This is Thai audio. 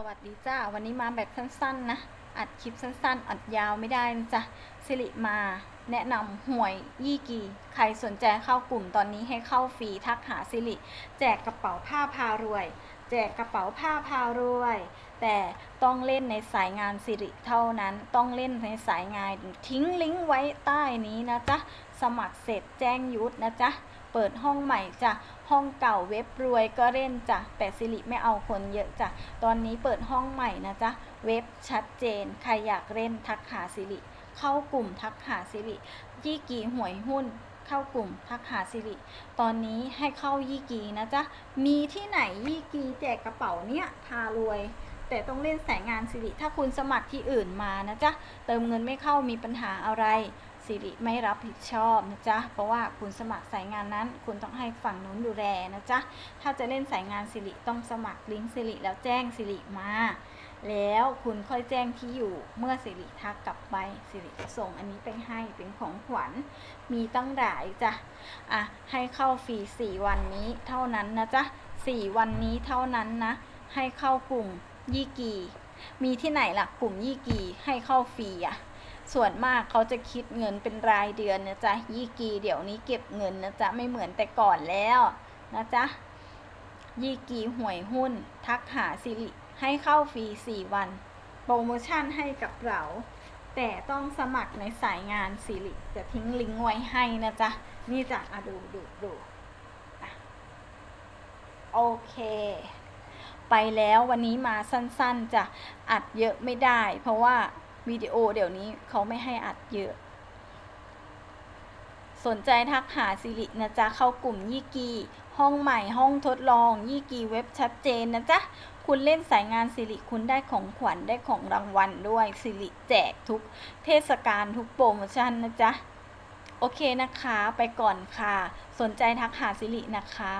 สวัสดีจ้าวันนี้มาแบบสั้นๆนะ อัดคลิปสั้นๆ อัดยาวไม่ได้นะจ้ะสิริมาแนะนำหวยยี่กี ใครสนใจเข้ากลุ่มตอนนี้ให้เข้าฟรีทักหาสิริ แจกกระเป๋าผ้าพารวย แจกกระเป๋าผ้าพารวย แต่ต้องเล่นในสายงานสิริเท่านั้น ต้องเล่นในสายงานทิ้งลิงก์ไว้ใต้นี้นะจ๊ะ สมัครเสร็จแจ้งยุทธนะจ๊ะ เปิดห้องใหม่จ้ะ ห้องเก่าเว็บรวยก็เล่นจ้ะ แต่สิริไม่เอาคนเยอะจ้ะ ตอนนี้เปิดห้องใหม่นะจ๊ะ เว็บชัดเจน ใครอยากเล่นทักหาสิริ เข้ากลุ่มทักหาสิริยี่กีหวยหุ้นเข้ากลุ่มทักหาสิริ ตอนนี้ให้เข้ายี่กีนะจ๊ะ มีที่ไหนยี่กีแจกกระเป๋าเนี้ยพารวย แต่ต้องเล่นสายงานสิริ ถ้าคุณสมัครที่อื่นมานะจ๊ะ เติมเงินไม่เข้ามีปัญหาอะไรสิริไม่รับผิดชอบนะจ๊ะ เพราะว่าคุณสมัครสายงานนั้น คุณต้องให้ฝั่งนู้นดูแลนะจ๊ะ ถ้าจะเล่นสายงานสิริต้องสมัครลิงก์สิริแล้วแจ้งสิริมา แล้วคุณค่อยแจ้งที่อยู่เมื่อสิริทักกลับไปสิริจะส่งอันนี้ไปให้เป็นของขวัญมีตั้งหลายจ้ะ อะให้เข้าฟรีสี่วันนี้เท่านั้นนะจ๊ะสี่วันนี้เท่านั้นนะ ให้เข้ากลุ่ม ยี่กี มีที่ไหนล่ะ กลุ่มยี่กีให้เข้าฟรีอะส่วนมากเขาจะคิดเงินเป็นรายเดือนนะจ๊ะยี่กีเดี๋ยวนี้เก็บเงินนะจ๊ะไม่เหมือนแต่ก่อนแล้วนะจ๊ะยี่กีหวยหุ้น ทักหาสิริให้เข้าฟรี4วัน โปรโมชั่นให้กับเรา แต่ต้องสมัครในสายงานสิริจะทิ้งลิงก์ไว้ให้นะจ๊ะนี่จ้ะอะดูดูดูโอเค ไปแล้ววันนี้มาสั้นๆจะอัดเยอะไม่ได้ เพราะว่าวิดีโอเดี๋ยวนี้เขาไม่ให้อัดเยอะ สนใจทักหาสิรินะจ๊ะ เข้ากลุ่มยี่กีห้องใหม่ห้องทดลอง ยี่กีเว็บชัดเจนนะจ๊ะ คุณเล่นสายงานสิริคุณได้ของขวัญได้ของรางวัลด้วยสิริแจกทุกเทศกาลทุกโปรโมชั่นนะจ๊ะ โอเคนะคะไปก่อนค่ะ สนใจทักหาสิรินะคะ